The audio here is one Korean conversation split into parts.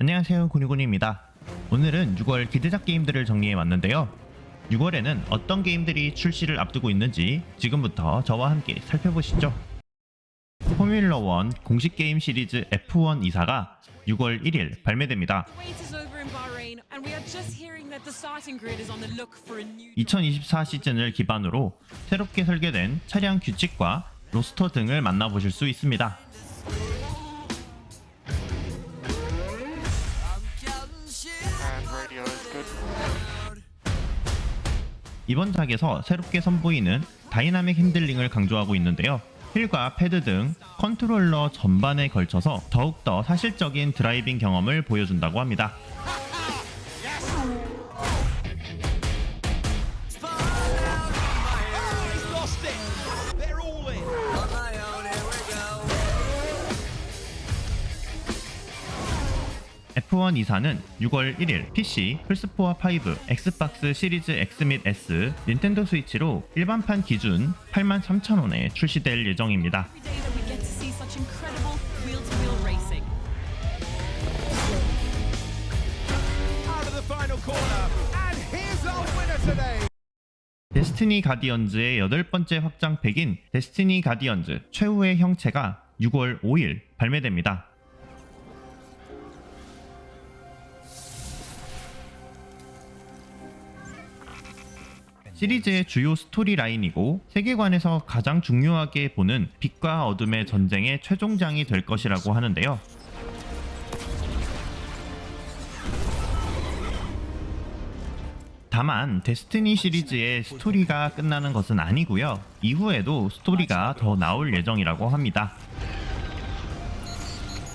안녕하세요 고니고니입니다. 오늘은 6월 기대작 게임들을 정리해 왔는데요. 6월에는 어떤 게임들이 출시를 앞두고 있는지 지금부터 저와 함께 살펴보시죠. 포뮬러 1 공식 게임 시리즈 F1 2사가 6월 1일 발매됩니다. Wait is over in Bahrain, and we are just hearing that the starting grid is on the look for a new. 2024 시즌을 기반으로 새롭게 설계된 차량 규칙과 로스터 등을 만나보실 수 있습니다. 이번 작에서 새롭게 선보이는 다이나믹 핸들링을 강조하고 있는데요. 휠과 패드 등 컨트롤러 전반에 걸쳐서 더욱더 사실적인 드라이빙 경험을 보여준다고 합니다. F1 2사는 6월 1일 PC, 플스4와 5, 엑스박스 시리즈 X 및 S, 닌텐도 스위치로 일반판 기준 83,000원에 출시될 예정입니다. 데스티니 가디언즈의 여덟 번째 확장팩인 데스티니 가디언즈 최후의 형체가 6월 5일 발매됩니다. 시리즈의 주요 스토리 라인이고 세계관에서 가장 중요하게 보는 빛과 어둠의 전쟁의 최종장이 될 것이라고 하는데요. 다만 데스티니 시리즈의 스토리가 끝나는 것은 아니고요. 이후에도 스토리가 더 나올 예정이라고 합니다.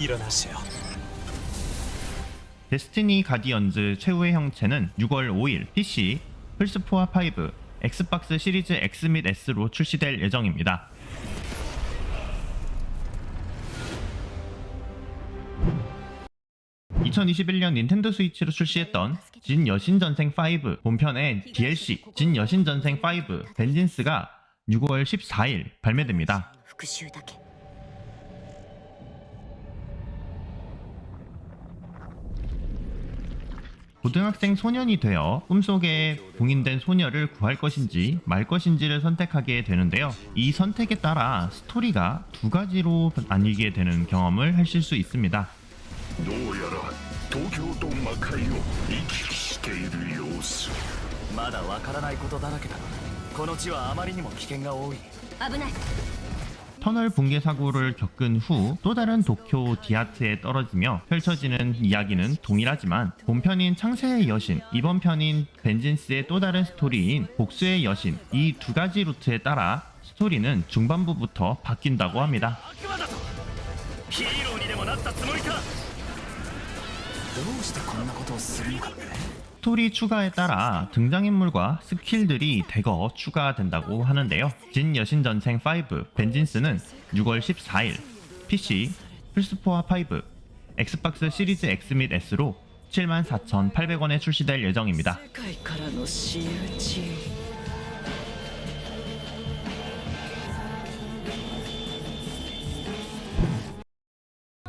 일어나세요. 데스티니 가디언즈 최후의 형체는 6월 5일 PC, 플스4와 5, 엑스박스 시리즈 X 및 S로 출시될 예정입니다. (2021년) 닌텐도 스위치로 출시했던 진 여신 전생 5 본편의 DLC 진 여신 전생 5 벤진스가 6월 14일 발매됩니다. 고등학생 소년이 되어 꿈속에 봉인된 소녀를 구할 것인지 말 것인지를 선택하게 되는데요. 이 선택에 따라 스토리가 두 가지로 나뉘게 되는 경험을 하실 수 있습니다. どうやら東京と魔界を行き来している様子まだわからないことだらけだこの地はあまりにも危険が多い危ない 터널 붕괴 사고를 겪은 후 또 다른 도쿄 디아트에 떨어지며 펼쳐지는 이야기는 동일하지만 본편인 창세의 여신, 이번 편인 벤진스의 또 다른 스토리인 복수의 여신 이 두 가지 루트에 따라 스토리는 중반부부터 바뀐다고 합니다. 悪魔だとヒーローにでもなったつもりかどうしてこんなことをするのかね 스토리 추가에 따라 등장인물과 스킬들이 대거 추가된다고 하는데요. 진 여신전생 5 벤진스는 6월 14일 PC, 플스4와 5, 엑스박스 시리즈 X 및 S로 74,800원에 출시될 예정입니다.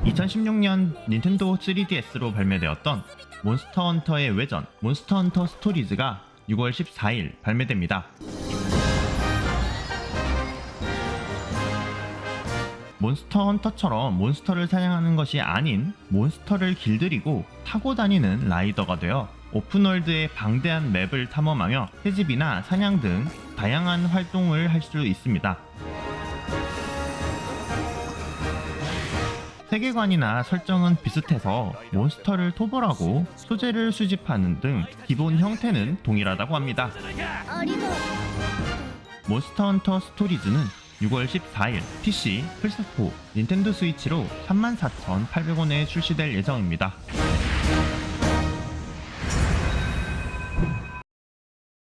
(2016년) 닌텐도 3DS로 발매되었던 몬스터 헌터의 외전 몬스터 헌터 스토리즈가 6월 14일 발매됩니다. 몬스터 헌터처럼 몬스터를 사냥하는 것이 아닌 몬스터를 길들이고 타고 다니는 라이더가 되어 오픈월드의 방대한 맵을 탐험하며 채집이나 사냥 등 다양한 활동을 할 수 있습니다. 세계관이나 설정은 비슷해서 몬스터를 토벌하고 소재를 수집하는 등 기본 형태는 동일하다고 합니다. 몬스터 헌터 스토리즈는 6월 14일 PC, 플스4, 닌텐도 스위치로 34,800원에 출시될 예정입니다.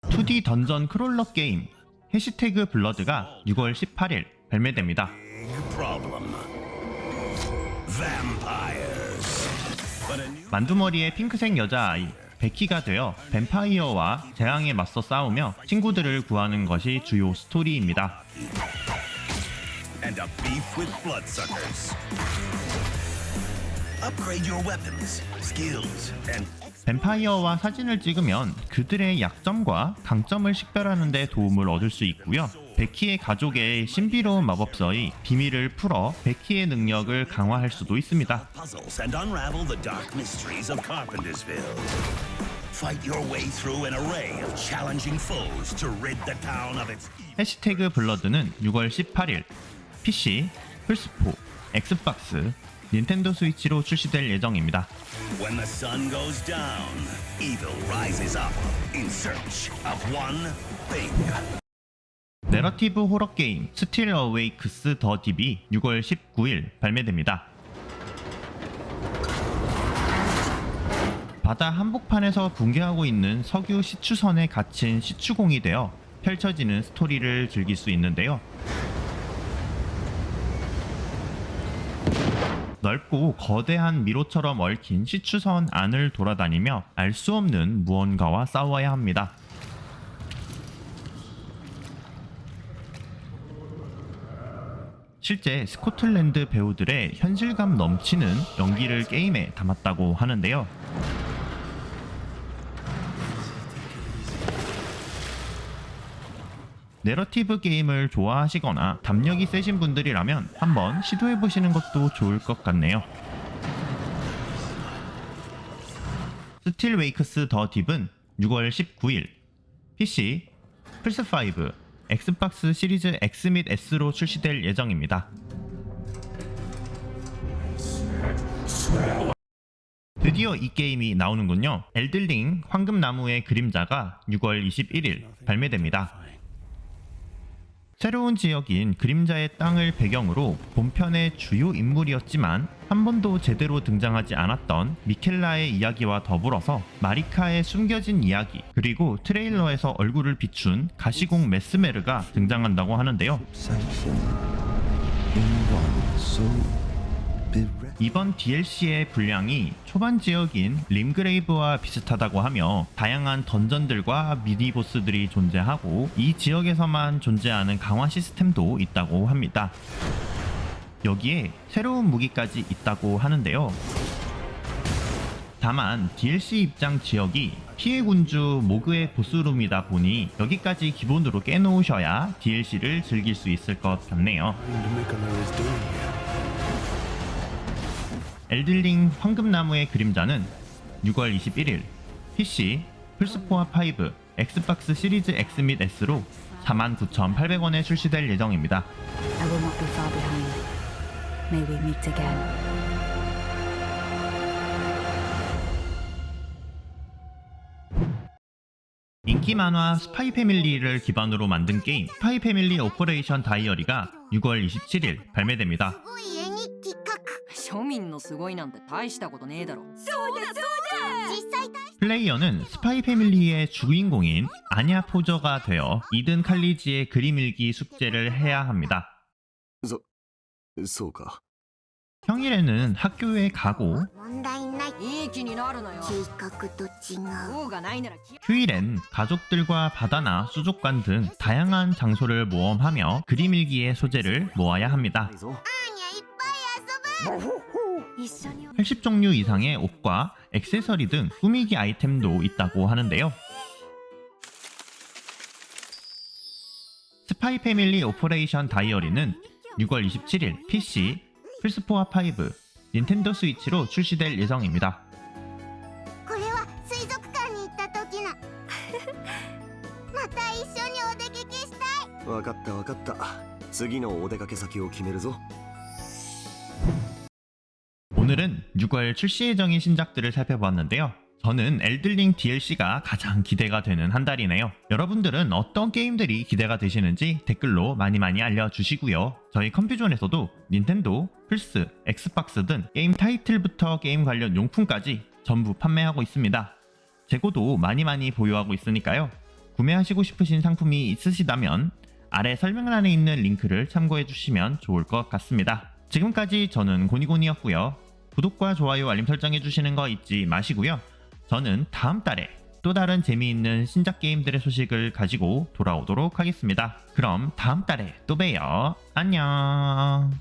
2D 던전 크롤러 게임 해시태그 블러드가 6월 18일 발매됩니다. 만두머리의 핑크색 여자아이 베키가 되어 뱀파이어와 재앙에 맞서 싸우며 친구들을 구하는 것이 주요 스토리입니다. 뱀파이어와 사진을 찍으면 그들의 약점과 강점을 식별하는 데 도움을 얻을 수 있고요. 베키의 가족의 신비로운 마법서의 비밀을 풀어 베키의 능력을 강화할 수도 있습니다. puzzles and unravel the dark mysteries of Carpentersville. Fight your way through an array of challenging foes to rid the town of its evil. 해시태그 블러드는 6월 18일 PC, 플스4, 엑스박스, 닌텐도 스위치로 출시될 예정입니다. When the sun goes down, evil rises up in search of one thing. 내러티브 호러 게임 스틸 어웨이크스 더 딥이 6월 19일 발매됩니다. 바다 한복판에서 붕괴하고 있는 석유 시추선에 갇힌 시추공이 되어 펼쳐지는 스토리를 즐길 수 있는데요. 넓고 거대한 미로처럼 얽힌 시추선 안을 돌아다니며 알 수 없는 무언가와 싸워야 합니다. 실제 스코틀랜드 배우들의 현실감 넘치는 연기를 게임에 담았다고 하는데요. 내러티브 게임을 좋아하시거나 담력이 세신 분들이라면 한번 시도해보시는 것도 좋을 것 같네요. 스틸 웨이크스 더 딥은 6월 19일 PC, 플스5, 엑스박스 시리즈 X 및 S로 출시될 예정입니다. 드디어 이 게임이 나오는군요. 엘들링 황금나무의 그림자가 6월 21일 발매됩니다. 새로운 지역인 그림자의 땅을 배경으로 본편의 주요 인물이었지만 한 번도 제대로 등장하지 않았던 미켈라의 이야기와 더불어서 마리카의 숨겨진 이야기 그리고 트레일러에서 얼굴을 비춘 가시공 메스메르가 등장한다고 하는데요. 이번 DLC의 분량이 초반 지역인 림그레이브와 비슷하다고 하며 다양한 던전들과 미니 보스들이 존재하고 이 지역에서만 존재하는 강화 시스템도 있다고 합니다. 여기에 새로운 무기까지 있다고 하는데요. 다만 DLC 입장 지역이 피해 군주 모그의 보스룸이다 보니 여기까지 기본으로 깨놓으셔야 DLC를 즐길 수 있을 것 같네요. 엘들링 황금나무의 그림자는 6월 21일 PC, 플스4와 5, 엑스박스 시리즈 X 및 S로 49,800원에 출시될 예정입니다. 인기 만화 스파이 패밀리를 기반으로 만든 게임 스파이 패밀리 오퍼레이션 다이어리가 6월 27일 발매됩니다. 庶民のすごいなんて大したことねえだろ 플레이어는 스파이 패밀리의 주인공인 아냐 포저가 되어 이든 칼리지의 그림 일기 숙제를 해야 합니다. そうか 평일에는 학교에 가고 問題ないいい気になるなよ計画と違う王がないなら気 휴일엔 가족들과 바다나 수족관 등 다양한 장소를 모험하며 그림 일기의 소재를 모아야 합니다. 一緒に 80종류 이상의 옷과 액세서리 등 꾸미기 아이템도 있다고 하는데요. 스파이 패밀리 오퍼레이션 다이어리는 6월 27일 PC, 플스4와 5, 닌텐도 스위치로 출시될 예정입니다. 오늘은 6월 출시 예정인 신작들을 살펴보았는데요. 저는 엘들링 DLC가 가장 기대가 되는 한 달이네요. 여러분들은 어떤 게임들이 기대가 되시는지 댓글로 많이 많이 알려주시고요. 저희 컴퓨존에서도 닌텐도, 플스, 엑스박스 등 게임 타이틀부터 게임 관련 용품까지 전부 판매하고 있습니다. 재고도 많이 많이 보유하고 있으니까요. 구매하시고 싶으신 상품이 있으시다면 아래 설명란에 있는 링크를 참고해 주시면 좋을 것 같습니다. 지금까지 저는 고니고니였고요. 구독과 좋아요 알림 설정 해 주시는 거 잊지 마시고요. 저는 다음 달에 또 다른 재미있는 신작 게임들의 소식을 가지고 돌아오도록 하겠습니다. 그럼 다음 달에 또 봬요. 안녕.